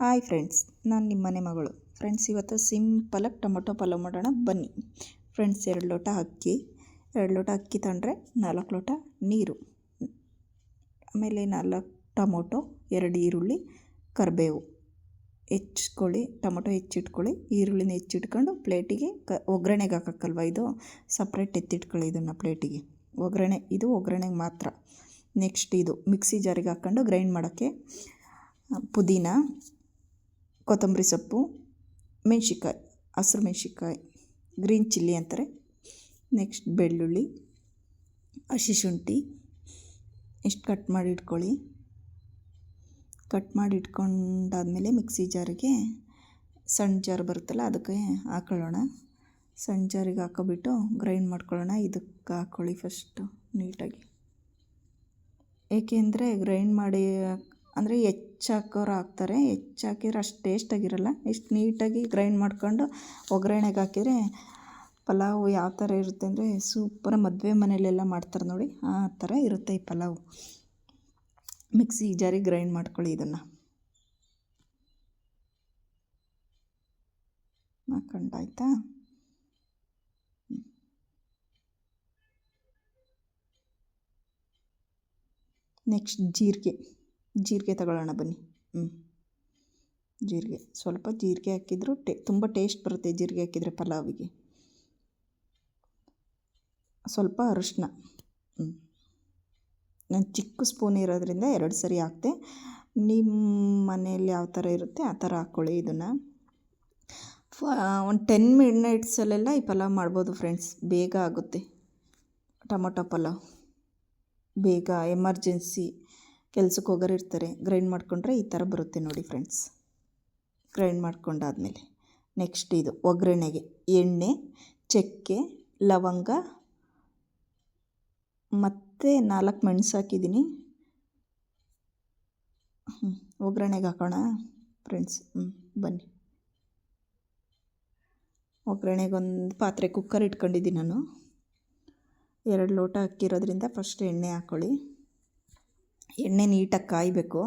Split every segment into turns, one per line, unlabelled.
Hi friends, ನಾನು ನಿಮ್ಮ ಮನೆ ಮಗಳು. ಫ್ರೆಂಡ್ಸ್, ಇವತ್ತು ಸಿಂಪಲಾಗಿ ಟೊಮೊಟೊ ಪಲಾವ್ ಮಾಡೋಣ. ಬನ್ನಿ. ಫ್ರೆಂಡ್ಸ್, ಎರಡು ಲೋಟ ಅಕ್ಕಿ. ಎರಡು ಲೋಟ ಅಕ್ಕಿ ತಗೊಂಡ್ರೆ ನಾಲ್ಕು ಲೋಟ ನೀರು. ಆಮೇಲೆ ನಾಲ್ಕು ಟೊಮೊಟೊ, ಎರಡು ಈರುಳ್ಳಿ, ಕರಿಬೇವು. ಹೆಚ್ಚಿಕೊಳ್ಳಿ ಟೊಮೊಟೊ ಹೆಚ್ಚಿಟ್ಕೊಳ್ಳಿ. ಈರುಳ್ಳಿನ ಹೆಚ್ಚಿಟ್ಕೊಂಡು ಪ್ಲೇಟಿಗೆ ಕ, ಒಗ್ಗರಣೆಗೆ ಹಾಕಕ್ಕಲ್ವ ಇದು? ಸಪ್ರೇಟ್ ಎತ್ತಿಟ್ಕೊಳ್ಳಿ ಇದನ್ನು ಪ್ಲೇಟಿಗೆ. ಒಗ್ಗರಣೆ, ಇದು ಒಗ್ಗರಣೆಗೆ ಮಾತ್ರ. ನೆಕ್ಸ್ಟ್ ಇದು ಮಿಕ್ಸಿ ಜಾರಿಗೆ ಹಾಕ್ಕೊಂಡು ಗ್ರೈಂಡ್ ಮಾಡೋಕ್ಕೆ ಪುದೀನ ಕೊತ್ತಂಬರಿ ಸೊಪ್ಪು ಮೆಣ್ಸಿಕಾಯಿ ಹಸಿರು ಮೆಣ್ಸಿಕಾಯಿ ಗ್ರೀನ್ ಚಿಲ್ಲಿ ಅಂತಾರೆ. ನೆಕ್ಸ್ಟ್ ಬೆಳ್ಳುಳ್ಳಿ, ಹಸಿ ಶುಂಠಿ, ಇಷ್ಟು ಕಟ್ ಮಾಡಿ ಇಟ್ಕೊಳ್ಳಿ. ಕಟ್ ಮಾಡಿ ಇಟ್ಕೊಂಡಾದಮೇಲೆ ಮಿಕ್ಸಿ ಜಾರಿಗೆ ಸಣ್ಣ ಜಾರ್ ಬರುತ್ತಲ್ಲ ಅದಕ್ಕೆ ಹಾಕೊಳ್ಳೋಣ. ಸಣ್ಣ ಜಾರಿಗೆ ಹಾಕೊಬಿಟ್ಟು ಗ್ರೈಂಡ್ ಮಾಡ್ಕೊಳ್ಳೋಣ. ಇದಕ್ಕೆ ಹಾಕ್ಕೊಳ್ಳಿ ಫಸ್ಟು ನೀಟಾಗಿ. ಏಕೆಂದರೆ ಗ್ರೈಂಡ್ ಮಾಡಿ ಅಂದರೆ ಹೆಚ್ಚಾಕೋರು ಹಾಕ್ತಾರೆ, ಹೆಚ್ಚಾಕಿದ್ರೆ ಅಷ್ಟು ಟೇಸ್ಟಾಗಿರಲ್ಲ ಎಷ್ಟು ನೀಟಾಗಿ ಗ್ರೈಂಡ್ ಮಾಡ್ಕೊಂಡು ಒಗ್ಗರಣೆಗೆ ಹಾಕಿದರೆ ಪಲಾವು ಯಾವ ಥರ ಇರುತ್ತೆ ಅಂದರೆ ಸೂಪರ್ ಮದುವೆ ಮನೆಯಲ್ಲೆಲ್ಲ ಮಾಡ್ತಾರೆ ನೋಡಿ, ಆ ಥರ ಇರುತ್ತೆ ಈ ಪಲಾವು. ಮಿಕ್ಸಿ ಜಾರಿ ಗ್ರೈಂಡ್ ಮಾಡ್ಕೊಳ್ಳಿ ಇದನ್ನು. ಹಾಕೊಂಡಾಯ್ತಾ? ನೆಕ್ಸ್ಟ್ ಜೀರಿಗೆ. ಜೀರಿಗೆ ತಗೊಳ್ಳೋಣ ಬನ್ನಿ. ಹ್ಞೂ ಜೀರಿಗೆ. ಸ್ವಲ್ಪ ಜೀರಿಗೆ ಹಾಕಿದ್ರು ಟೇ, ತುಂಬ ಟೇಸ್ಟ್ ಬರುತ್ತೆ ಜೀರಿಗೆ ಹಾಕಿದರೆ ಪಲಾವಿಗೆ. ಸ್ವಲ್ಪ ಅರಿಶಿನ. ಹ್ಞೂ ನಾನು ಚಿಕ್ಕ ಸ್ಪೂನ್ ಇರೋದ್ರಿಂದ ಎರಡು ಸರಿ ಹಾಕ್ತೆ. ನಿಮ್ಮ ಮನೆಯಲ್ಲಿ ಯಾವ ಥರ ಇರುತ್ತೆ ಆ ಥರ ಹಾಕ್ಕೊಳ್ಳಿ ಇದನ್ನು. ಒಂದು ಟೆನ್ ಮಿನಿಟ್ಸಲ್ಲೆಲ್ಲ ಈ ಪಲಾವ್ ಮಾಡ್ಬೋದು ಫ್ರೆಂಡ್ಸ್ ಬೇಗ ಆಗುತ್ತೆ. ಟೊಮೊಟೊ ಪಲಾವ್. ಬೇಗ ಎಮರ್ಜೆನ್ಸಿ ಕೆಲ್ಸಕ್ಕೆ ಹೋಗೋರು ಇರ್ತಾರೆ. ಗ್ರೈಂಡ್ ಮಾಡಿಕೊಂಡ್ರೆ ಈ ಥರ ಬರುತ್ತೆ ನೋಡಿ ಫ್ರೆಂಡ್ಸ್ ಗ್ರೈಂಡ್ ಮಾಡ್ಕೊಂಡಾದಮೇಲೆ ನೆಕ್ಸ್ಟ್ ಇದು ಒಗ್ಗರಣೆಗೆ ಎಣ್ಣೆ, ಚಕ್ಕೆ, ಲವಂಗ ಮತ್ತು ನಾಲ್ಕು ಮೆಣಸು ಹಾಕಿದ್ದೀನಿ. ಹ್ಞೂ ಒಗ್ಗರಣೆಗೆ ಹಾಕೋಣ ಫ್ರೆಂಡ್ಸ್ ಹ್ಞೂ ಬನ್ನಿ. ಒಗ್ಗರಣೆಗೊಂದು ಪಾತ್ರೆ ಕುಕ್ಕರ್ ಇಟ್ಕೊಂಡಿದ್ದೀನಿ ನಾನು. ಎರಡು ಲೋಟ ಹಾಕಿರೋದ್ರಿಂದ ಫಸ್ಟ್ ಎಣ್ಣೆ ಹಾಕ್ಕೊಳ್ಳಿ ಎಣ್ಣೆ ನೀಟಾಗಿ ಕಾಯಬೇಕು.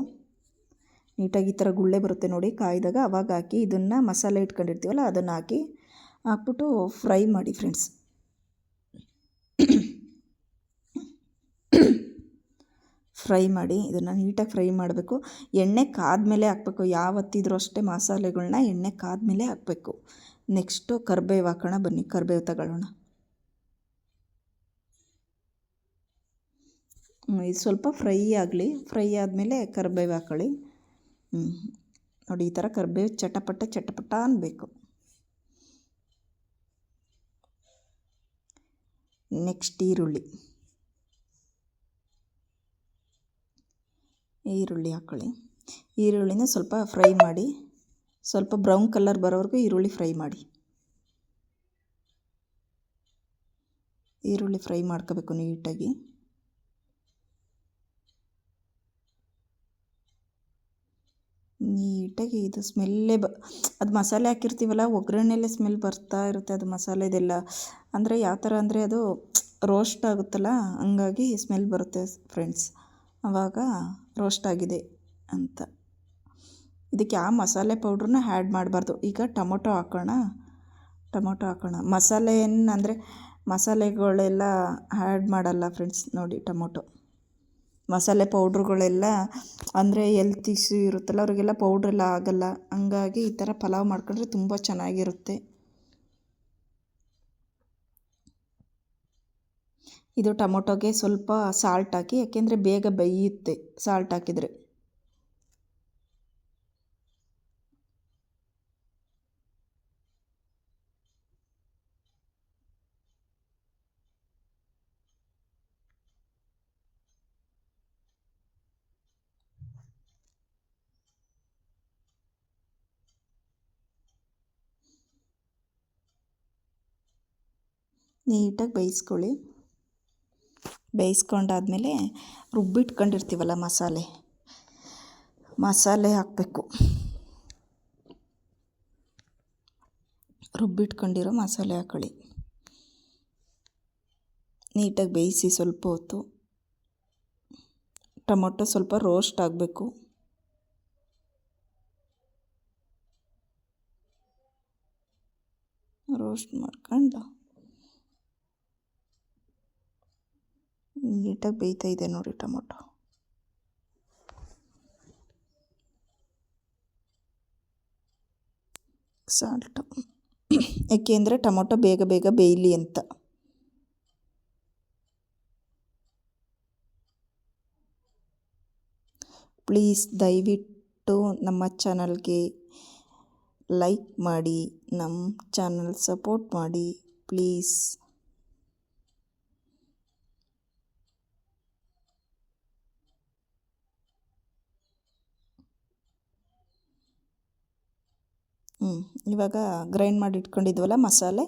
ನೀಟಾಗಿ ಈ ಥರ ಗುಳ್ಳೆ ಬರುತ್ತೆ ನೋಡಿ, ಕಾಯ್ದಾಗ ಅವಾಗ ಹಾಕಿ ಇದನ್ನು ಮಸಾಲೆ ಇಟ್ಕೊಂಡಿರ್ತೀವಲ್ಲ, ಅದನ್ನು ಹಾಕಿ ಹಾಕ್ಬಿಟ್ಟು ಫ್ರೈ ಮಾಡಿ ಫ್ರೆಂಡ್ಸ್. ಫ್ರೈ ಮಾಡಿ, ಇದನ್ನು ನೀಟಾಗಿ ಫ್ರೈ ಮಾಡಬೇಕು. ಎಣ್ಣೆ ಕಾದ್ಮೇಲೆ ಹಾಕಬೇಕು. ಯಾವತ್ತಿದ್ರೂ ಅಷ್ಟೇ ಮಸಾಲೆಗಳನ್ನ ಎಣ್ಣೆ ಕಾದ್ಮೇಲೆ ಹಾಕಬೇಕು. ನೆಕ್ಸ್ಟು ಕರ್ಬೇವು ಹಾಕೋಣ ಬನ್ನಿ. ಕರ್ಬೇವು ತಗೊಳ್ಳೋಣ. ಇದು ಸ್ವಲ್ಪ ಫ್ರೈ ಆಗಲಿ, ಫ್ರೈ ಆದಮೇಲೆ ಕರಿಬೇವು ಹಾಕೊಳ್ಳಿ. ನೋಡಿ ಈ ಥರ ಕರಿಬೇವು ಚಟಪಟ ಚಟಪಟ ಅನ್ನಬೇಕು ನೆಕ್ಸ್ಟ್ ಈರುಳ್ಳಿ. ಈರುಳ್ಳಿ ಹಾಕೊಳ್ಳಿ. ಈರುಳ್ಳಿನ ಸ್ವಲ್ಪ ಫ್ರೈ ಮಾಡಿ, ಸ್ವಲ್ಪ ಬ್ರೌನ್ ಕಲರ್ ಬರೋವರೆಗೂ ಈರುಳ್ಳಿ ಫ್ರೈ ಮಾಡಿ. ಈರುಳ್ಳಿ ಫ್ರೈ ಮಾಡ್ಕೋಬೇಕು ನೀಟಾಗಿ. ನೀಟಾಗಿ ಇದು ಸ್ಮೆಲ್ಲೇ ಬ, ಅದು ಮಸಾಲೆ ಹಾಕಿರ್ತೀವಲ್ಲ ಒಗ್ಗರಣೆಲ್ಲೇ ಸ್ಮೆಲ್ ಬರ್ತಾ ಇರುತ್ತೆ ಅದು ಮಸಾಲೆದೆಲ್ಲ ಅಂದರೆ ಯಾವ ಥರ ಅಂದರೆ ಅದು ರೋಸ್ಟ್ ಆಗುತ್ತಲ್ಲ, ಹಂಗಾಗಿ ಸ್ಮೆಲ್ ಬರುತ್ತೆ ಫ್ರೆಂಡ್ಸ್. ಆವಾಗ ರೋಸ್ಟ್ ಆಗಿದೆ ಅಂತ. ಇದಕ್ಕೆ ಯಾವ ಮಸಾಲೆ ಪೌಡ್ರನ್ನ ಆ್ಯಡ್ ಮಾಡಬಾರ್ದು. ಈಗ ಟೊಮೊಟೊ ಹಾಕೋಣ. ಟೊಮೊಟೊ ಹಾಕೋಣ. ಮಸಾಲೆ ಅಂದರೆ ಮಸಾಲೆಗಳೆಲ್ಲ ಆ್ಯಡ್ ಮಾಡಲ್ಲ ಫ್ರೆಂಡ್ಸ್, ನೋಡಿ ಟೊಮೊಟೊ. ಮಸಾಲೆ ಪೌಡ್ರುಗಳೆಲ್ಲ ಅಂದರೆ ಎಲ್ತ್ ಇಶ್ಯೂ ಇರುತ್ತಲ್ಲ, ಅವರಿಗೆಲ್ಲ ಪೌಡ್ರೆಲ್ಲ ಆಗಲ್ಲ. ಹಂಗಾಗಿ ಈ ಥರ ಪಲಾವ್ ಮಾಡ್ಕೊಂಡ್ರೆ ತುಂಬ ಚೆನ್ನಾಗಿರುತ್ತೆ. ಇದು ಟೊಮೊಟೊಗೆ ಸ್ವಲ್ಪ ಸಾಲ್ಟ್ ಹಾಕಿ, ಯಾಕೆಂದರೆ ಬೇಗ ಬೇಯುತ್ತೆ ಸಾಲ್ಟ್ ಹಾಕಿದರೆ. ನೀಟಾಗಿ ಬೇಯಿಸ್ಕೊಳ್ಳಿ. ಬೇಯಿಸ್ಕೊಂಡಾದಮೇಲೆ ರುಬ್ಬಿಟ್ಕೊಂಡಿರ್ತೀವಲ್ಲ ಮಸಾಲೆ. ಮಸಾಲೆ ಹಾಕಬೇಕು. ರುಬ್ಬಿಟ್ಕೊಂಡಿರೋ ಮಸಾಲೆ ಹಾಕೊಳ್ಳಿ. ನೀಟಾಗಿ ಬೇಯಿಸಿ ಸ್ವಲ್ಪ ಹೊತ್ತು. ಟೊಮೊಟೊ ಸ್ವಲ್ಪ ರೋಸ್ಟ್ ಆಗಬೇಕು. ರೋಸ್ಟ್ ಮಾಡ್ಕೊಂಡು ನೀಟಾಗಿ ಬೇಯ್ತಾ ಇದೆ ನೋಡಿ ಟೊಮೊಟೊ. ಸಾಲ್ಟು. ಏಕೆಂದರೆ ಟೊಮೊಟೊ ಬೇಗ ಬೇಗ ಬೇಯಲಿ ಅಂತ. ಪ್ಲೀಸ್ ದಯವಿಟ್ಟು ನಮ್ಮ ಚಾನಲ್ಗೆ ಲೈಕ್ ಮಾಡಿ, ನಮ್ಮ ಚಾನಲ್ ಸಪೋರ್ಟ್ ಮಾಡಿ, ಪ್ಲೀಸ್. ಹ್ಞೂ, ಇವಾಗ ಗ್ರೈಂಡ್ ಮಾಡಿ ಇಟ್ಕೊಂಡಿದ್ವಲ್ಲ ಮಸಾಲೆ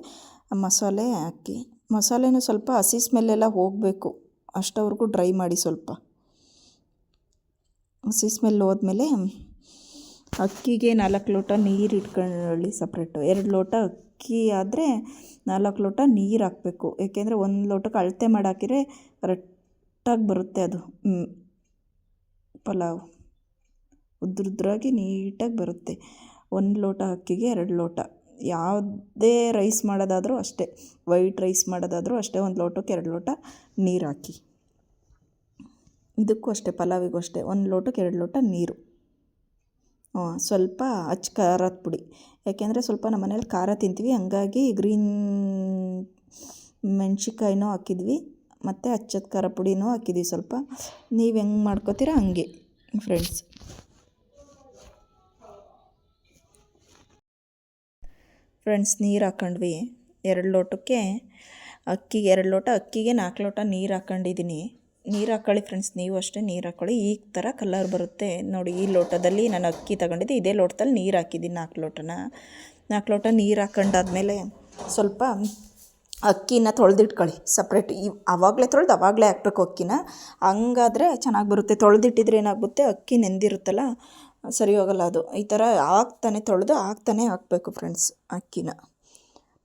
ಮಸಾಲೆ ಹಾಕಿ. ಮಸಾಲೆನೂ ಸ್ವಲ್ಪ ಹಸಿ ಸ್ಮೆಲ್ಲೆಲ್ಲ ಹೋಗಬೇಕು, ಅಷ್ಟವರೆಗೂ ಡ್ರೈ ಮಾಡಿ ಸ್ವಲ್ಪ. ಹಸಿ ಸ್ಮೆಲ್ ಹೋದ್ಮೇಲೆ ಅಕ್ಕಿಗೆ ನಾಲ್ಕು ಲೋಟ ನೀರು ಇಟ್ಕೊಳ್ಳಿ ಸಪ್ರೇಟು ಎರಡು ಲೋಟ ಅಕ್ಕಿ ಆದರೆ ನಾಲ್ಕು ಲೋಟ ನೀರು ಹಾಕಬೇಕು. ಏಕೆಂದರೆ ಒಂದು ಲೋಟಕ್ಕೆ ಅಳತೆ ಮಾಡಿ ಹಾಕಿದರೆ ಕರೆಕ್ಟಾಗಿ ಬರುತ್ತೆ ಅದು. ಪಲಾವ್. ಉದ್ರುದ್ರಾಗಿ ನೀಟಾಗಿ ಬರುತ್ತೆ. ಒಂದು ಲೋಟ ಅಕ್ಕಿಗೆ ಎರಡು ಲೋಟ. ಯಾವುದೇ ರೈಸ್ ಮಾಡೋದಾದರೂ ಅಷ್ಟೇ. ವೈಟ್ ರೈಸ್ ಮಾಡೋದಾದರೂ ಅಷ್ಟೇ. ಒಂದು ಲೋಟಕ್ಕೆ ಎರಡು ಲೋಟ ನೀರು ಹಾಕಿ ಇದಕ್ಕೂ ಅಷ್ಟೇ, ಪಲಾವಿಗೂ ಅಷ್ಟೇ. ಒಂದು ಲೋಟಕ್ಕೆ ಎರಡು ಲೋಟ ನೀರು. ಸ್ವಲ್ಪ ಅಚ್ಚ ಖಾರದ ಪುಡಿ. ಯಾಕೆಂದರೆ ಸ್ವಲ್ಪ ನಮ್ಮ ಮನೇಲಿ ಖಾರ ತಿಂತೀವಿ. ಹಂಗಾಗಿ ಗ್ರೀನ್ ಮೆಣ್ಸಿನ್ಕಾಯಿನೂ ಹಾಕಿದ್ವಿ. ಮತ್ತು ಅಚ್ಚದ ಖಾರ ಪುಡಿನೂ ಹಾಕಿದ್ವಿ ಸ್ವಲ್ಪ. ನೀವು ಹೆಂಗೆ ಮಾಡ್ಕೋತೀರ ಹಂಗೆ ಫ್ರೆಂಡ್ಸ್ ಫ್ರೆಂಡ್ಸ್, ನೀರು ಹಾಕ್ಕೊಂಡ್ವಿ ಎರಡು ಲೋಟಕ್ಕೆ ಅಕ್ಕಿಗೆ ಎರಡು ಲೋಟ ಅಕ್ಕಿಗೆ ನಾಲ್ಕು ಲೋಟ ನೀರು ಹಾಕ್ಕೊಂಡಿದ್ದೀನಿ ನೀರು ಹಾಕ್ಕೊಳ್ಳಿ ಫ್ರೆಂಡ್ಸ್, ನೀವು ಅಷ್ಟೇ ನೀರು ಹಾಕೊಳ್ಳಿ. ಈ ಥರ ಕಲರ್ ಬರುತ್ತೆ. ನೋಡಿ, ಈ ಲೋಟದಲ್ಲಿ ನಾನು ಅಕ್ಕಿ ತಗೊಂಡಿದ್ದೆ. ಇದೇ ಲೋಟದಲ್ಲಿ ನೀರು ಹಾಕಿದ್ದೀನಿ ನಾಲ್ಕು ಲೋಟನ. ನಾಲ್ಕು ಲೋಟ ನೀರು ಹಾಕೊಂಡಾದ್ಮೇಲೆ ಸ್ವಲ್ಪ ಅಕ್ಕಿನ ತೊಳೆದಿಟ್ಕೊಳ್ಳಿ ಸಪ್ರೇಟ್. ಇವ್ ಆವಾಗಲೇ ತೊಳೆದು ಆವಾಗಲೇ ಹಾಕ್ಬೇಕು ಅಕ್ಕಿನ. ಹಂಗಾದರೆ ಚೆನ್ನಾಗಿ ಬರುತ್ತೆ. ತೊಳೆದಿಟ್ಟಿದ್ರೆ ಏನಾಗುತ್ತೆ ಅಕ್ಕಿ ನೆಂದಿರುತ್ತಲ್ಲ ಸರಿ ಹೋಗಲ್ಲ ಅದು. ಈ ಥರ ಆಗ್ತಾನೆ, ತೊಳೆದು ಆಗ್ತಾನೆ ಹಾಕಬೇಕು ಫ್ರೆಂಡ್ಸ್ ಅಕ್ಕಿನ.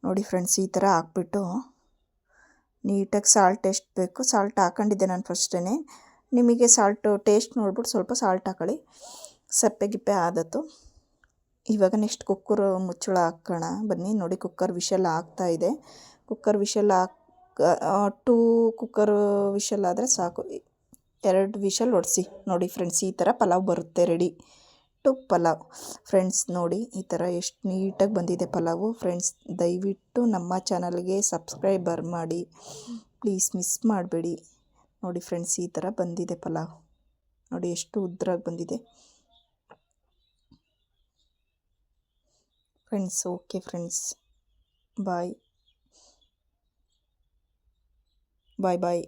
ನೋಡಿ ಫ್ರೆಂಡ್ಸ್ ಈ ಥರ ಹಾಕ್ಬಿಟ್ಟು ನೀಟಾಗಿ ಸಾಲ್ಟ್ ಎಷ್ಟು ಬೇಕು ಸಾಲ್ಟ್ ಹಾಕೊಂಡಿದ್ದೆ ನಾನು ಫಸ್ಟೇ ನಿಮಗೆ ಸಾಲ್ಟು ಟೇಸ್ಟ್ ನೋಡ್ಬಿಟ್ಟು ಸ್ವಲ್ಪ ಸಾಲ್ಟ್ ಹಾಕೊಳ್ಳಿ. ಸಪ್ಪೆ, ಗಿಪ್ಪೆ ಆದತ್ತು ಇವಾಗ ನೆಕ್ಸ್ಟ್ ಕುಕ್ಕರ್ ಮುಚ್ಚಳ ಹಾಕೋಣ ಬನ್ನಿ. ನೋಡಿ ಕುಕ್ಕರ್ ವಿಷಲ್ ಇದೆ. ಕುಕ್ಕರ್ ವಿಷಲ್ ಹಾಕ್ ಟೂ ಕುಕ್ಕರ್ ವಿಷಲ್ ಆದರೆ ಸಾಕು. ಎರಡು ವಿಷಲ್ ಹೊಡೆಸಿ ನೋಡಿ ಫ್ರೆಂಡ್ಸ್ ಈ ಥರ ಪಲಾವ್ ಬರುತ್ತೆ ರೆಡಿ ಪಲಾವ್. ಫ್ರೆಂಡ್ಸ್ ನೋಡಿ, ಈ ಥರ ಎಷ್ಟು ನೀಟಾಗಿ ಬಂದಿದೆ ಪಲಾವು. ಫ್ರೆಂಡ್ಸ್, ದಯವಿಟ್ಟು ನಮ್ಮ ಚಾನಲ್ಗೆ ಸಬ್ಸ್ಕ್ರೈಬರ್ ಮಾಡಿ. ಪ್ಲೀಸ್ ಮಿಸ್ ಮಾಡಬೇಡಿ. ನೋಡಿ ಫ್ರೆಂಡ್ಸ್, ಈ ಥರ ಬಂದಿದೆ ಪಲಾವ್. ನೋಡಿ ಎಷ್ಟು ಉದ್ರಾಗಿ ಬಂದಿದೆ. Friends, okay friends. Bye. Bye bye.